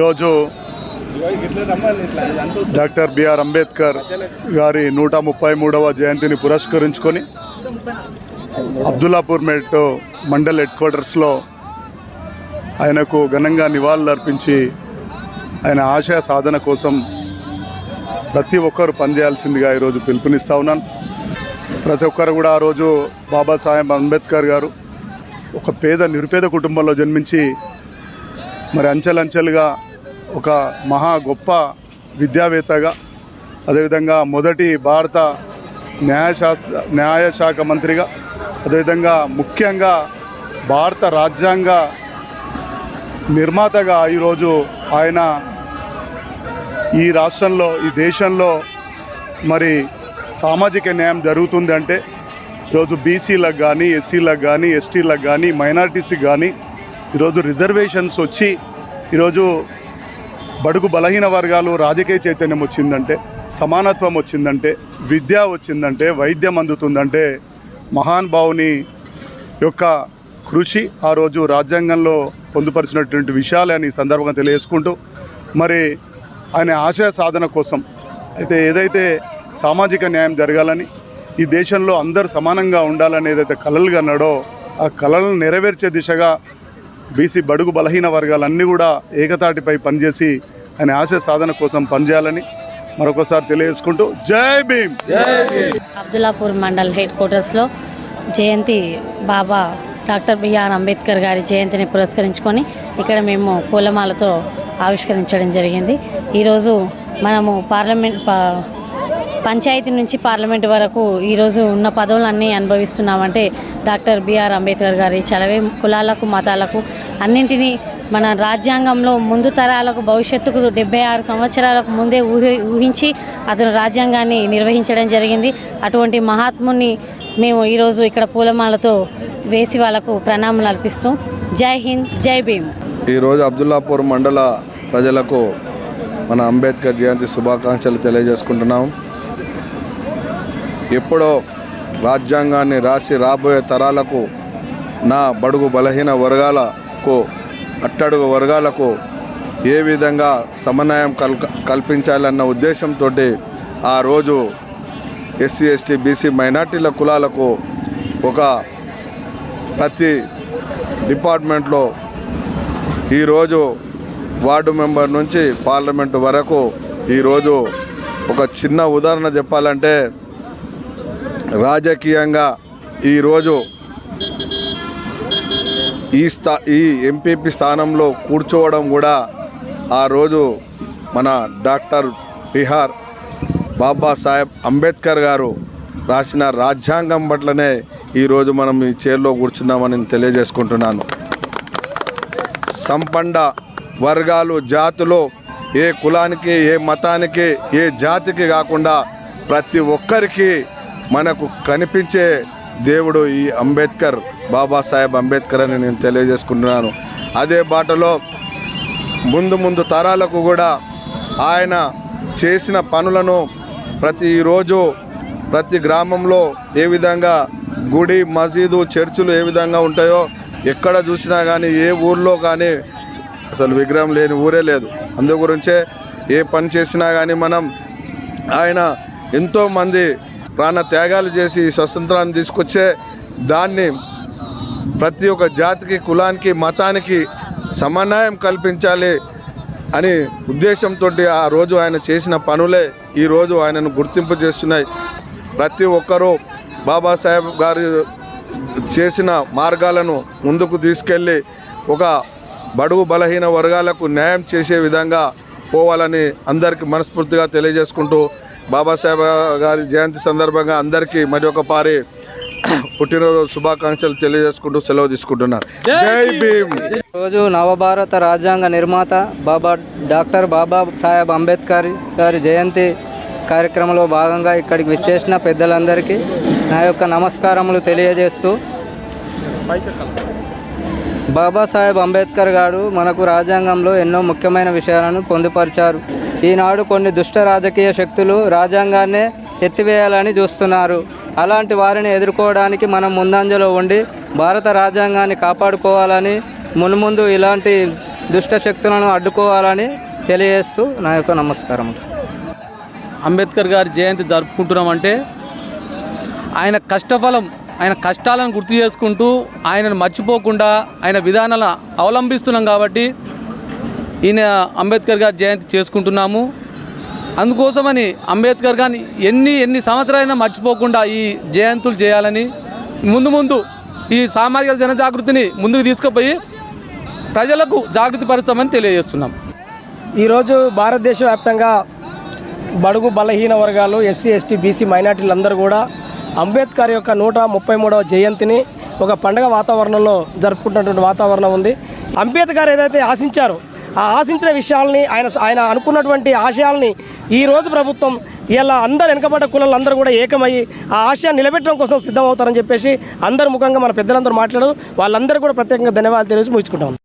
ఈరోజు doctor BR Ambedkar గారి నూట ముప్పై మూడవ జయంతిని పురస్కరించుకొని అబ్దుల్లాపూర్ మెట్ మండల్ హెడ్ క్వార్టర్స్లో ఆయనకు ఘనంగా నివాళులు అర్పించి ఆయన ఆశయ సాధన కోసం ప్రతి ఒక్కరు పనిచేయాల్సిందిగా ఈరోజు పిలుపునిస్తూ ఉన్నాను. ప్రతి ఒక్కరు కూడా ఆ రోజు బాబాసాహెబ్ అంబేద్కర్ గారు ఒక పేద నిరుపేద కుటుంబంలో జన్మించి మరి అంచెలంచెలుగా ఒక మహా గొప్ప విద్యావేత్తగా అదేవిధంగా మొదటి భారత న్యాయశాస్త్ర న్యాయశాఖ మంత్రిగా అదేవిధంగా ముఖ్యంగా భారత రాజ్యాంగ నిర్మాతగా ఈరోజు ఆయన ఈ రాష్ట్రంలో ఈ దేశంలో మరి సామాజిక న్యాయం జరుగుతుంది అంటే ఈరోజు బీసీలకు కానీ ఎస్సీలకు కానీ ఎస్టీలకు కానీ మైనార్టీస్కి కానీ ఈరోజు రిజర్వేషన్స్ వచ్చి ఈరోజు బడుగు బలహీన వర్గాలు రాజకీయ చైతన్యం వచ్చిందంటే సమానత్వం వచ్చిందంటే విద్య వచ్చిందంటే వైద్యం అందుతుందంటే మహాన్ భావుని యొక్క కృషి ఆ రోజు రాజ్యాంగంలో పొందుపరిచినటువంటి విషయాలని సందర్భంగా తెలియజేసుకుంటూ మరి ఆయన ఆశయ సాధన కోసం అయితే ఏదైతే సామాజిక న్యాయం జరగాలని ఈ దేశంలో అందరూ సమానంగా ఉండాలని ఏదైతే కలలు కన్నాడో ఆ కళలను నెరవేర్చే దిశగా బీసీ బడుగు బలహీన వర్గాలన్నీ కూడా ఏకతాటిపై పనిచేసి ఆయన ఆశయ సాధన కోసం పనిచేయాలని మరొకసారి తెలియజేసుకుంటూ జై భీమ్! అబ్దుల్లాపూర్ మండల్ హెడ్ క్వార్టర్స్లో జయంతి Baba doctor B R Ambedkar గారి జయంతిని పురస్కరించుకొని ఇక్కడ మేము పూలమాలతో ఆవిష్కరించడం జరిగింది. ఈరోజు మనము పార్లమెంట్ పంచాయతీ నుంచి పార్లమెంట్ వరకు ఈరోజు ఉన్న పదవులన్నీ అనుభవిస్తున్నామంటే డాక్టర్ బిఆర్ అంబేద్కర్ గారి చలవే కులాలకు మతాలకు అన్నింటినీ మన రాజ్యాంగంలో ముందు తరాలకు భవిష్యత్తుకు డెబ్బై ఆరు సంవత్సరాలకు ముందే ఊహి ఊహించి అతను రాజ్యాంగాన్ని నిర్వహించడం జరిగింది. అటువంటి మహాత్ముని మేము ఈరోజు ఇక్కడ పూలమాలతో వేసి వాళ్ళకు ప్రణామాలు అర్పిస్తూ జై హింద్ జై భీమ్. ఈరోజు అబ్దుల్లాపూర్ మండల ప్రజలకు మన అంబేద్కర్ జయంతి శుభాకాంక్షలు తెలియజేసుకుంటున్నాం. ఎప్పుడో రాజ్యాంగాన్ని రాసి రాబోయే తరాలకు నా బడుగు బలహీన వర్గాలకు అట్టడుగు వర్గాలకు ఏ విధంగా సమన్వయం కల్ కల్పించాలన్న ఉద్దేశంతో ఆ రోజు ఎస్సీ ఎస్టీ బీసీ మైనార్టీల కులాలకు ఒక ప్రతి డిపార్ట్మెంట్లో ఈరోజు వార్డు మెంబర్ నుంచి పార్లమెంటు వరకు ఈరోజు ఒక చిన్న ఉదాహరణ చెప్పాలంటే రాజకీయంగా ఈరోజు ఈ స్థా ఈ ఎంపీపీ స్థానంలో కూర్చోవడం కూడా ఆ రోజు మన డాక్టర్ బిహార్ బాబాసాహెబ్ అంబేద్కర్ గారు రాసిన రాజ్యాంగం పట్లనే ఈరోజు మనం ఈ చైర్లో కూర్చున్నామని తెలియజేసుకుంటున్నాను. సంపండ వర్గాలు జాతులు ఏ కులానికి ఏ మతానికి ఏ జాతికి కాకుండా ప్రతి ఒక్కరికి మనకు కనిపించే దేవుడు ఈ అంబేద్కర్ బాబాసాహెబ్ అంబేద్కర్ అని నేను తెలియజేసుకుంటున్నాను. అదే బాటలో ముందు ముందు తరాలకు కూడా ఆయన చేసిన పనులను ప్రతిరోజు ప్రతి గ్రామంలో ఏ విధంగా గుడి మసీదు చర్చిలు ఏ విధంగా ఉంటాయో ఎక్కడ చూసినా కానీ ఏ ఊర్లో కానీ అసలు విగ్రహం లేని ఊరే లేదు. అందు గురించే ఏ పని చేసినా కానీ మనం ఆయన ఎంతోమంది ప్రాణ త్యాగాలు చేసి ఈ స్వతంత్రాన్ని తీసుకొచ్చే దాన్ని ప్రతి ఒక్క జాతికి కులానికి మతానికి సమన్వయం కల్పించాలి అని ఉద్దేశంతో ఆ రోజు ఆయన చేసిన పనులే ఈరోజు ఆయనను గుర్తింపు చేస్తున్నాయి. ప్రతి ఒక్కరూ బాబాసాహెబ్ గారు చేసిన మార్గాలను ముందుకు తీసుకెళ్ళి ఒక బడుగు బలహీన వర్గాలకు న్యాయం చేసే విధంగా పోవాలని అందరికీ మనస్ఫూర్తిగా తెలియజేసుకుంటూ బాబాసాహెబ్ గారి జయంతి సందర్భంగా అందరికీ మరి ఒక పారి పుట్టినరోజు శుభాకాంక్షలు తెలియజేసుకుంటూ సెలవు తీసుకుంటున్నారు. జై భీమ్! రోజు నవభారత రాజ్యాంగ నిర్మాత బాబా డాక్టర్ బాబా సాహెబ్ అంబేద్కర్ గారి జయంతి కార్యక్రమంలో భాగంగా ఇక్కడికి విచ్చేసిన పెద్దలందరికీ నా యొక్క నమస్కారములు తెలియజేస్తూ బాబాసాహెబ్ అంబేద్కర్ గారు మనకు రాజ్యాంగంలో ఎన్నో ముఖ్యమైన విషయాలను పొందుపరిచారు. ఈనాడు కొన్ని దుష్ట రాజకీయ శక్తులు రాజ్యాంగాన్నే ఎత్తివేయాలని చూస్తున్నారు. అలాంటి వారిని ఎదుర్కోవడానికి మనం ముందంజలో ఉండి భారత రాజ్యాంగాన్ని కాపాడుకోవాలని మున్ముందు ఇలాంటి దుష్ట శక్తులను అడ్డుకోవాలని తెలియజేస్తూ నా యొక్క నమస్కారం. అంబేద్కర్ గారి జయంతి జరుపుకుంటున్నామంటే ఆయన కష్టఫలం ఆయన కష్టాలను గుర్తు చేసుకుంటూ ఆయనను మర్చిపోకుండా ఆయన విధానాలను అవలంబిస్తున్నాం కాబట్టి ఈయన అంబేద్కర్ గారి జయంతి చేసుకుంటున్నాము. అందుకోసమని అంబేద్కర్ గారిని ఎన్ని ఎన్ని సంవత్సరాలైనా మర్చిపోకుండా ఈ జయంతులు చేయాలని ముందు ముందు ఈ సామాజిక జనజాగృతిని ముందుకు తీసుకుపోయి ప్రజలకు జాగృతి పరుస్తామని తెలియజేస్తున్నాం. ఈరోజు భారతదేశ వ్యాప్తంగా బడుగు బలహీన వర్గాలు ఎస్సీ ఎస్టీ బీసీ మైనార్టీలందరూ కూడా అంబేద్కర్ యొక్క నూట ముప్పై మూడవ జయంతిని ఒక పండగ వాతావరణంలో జరుపుకుంటున్నటువంటి వాతావరణం ఉంది. అంబేద్కర్ ఏదైతే ఆశించారో ఆ ఆశించిన విషయాల్ని ఆయన ఆయన అనుకున్నటువంటి ఆశయాల్ని ఈ రోజు ప్రభుత్వం ఇలా అందరు వెనుకబడ్డ కులలందరూ కూడా ఏకమయ్యి ఆ ఆశయాన్ని నిలబెట్టడం కోసం సిద్ధమవుతారని చెప్పేసి అందరు ముఖంగా మన పెద్దలందరూ మాట్లాడారు. వాళ్ళందరూ కూడా ప్రత్యేకంగా ధన్యవాదాలు తెలియజేసి ముగించుకుంటాం.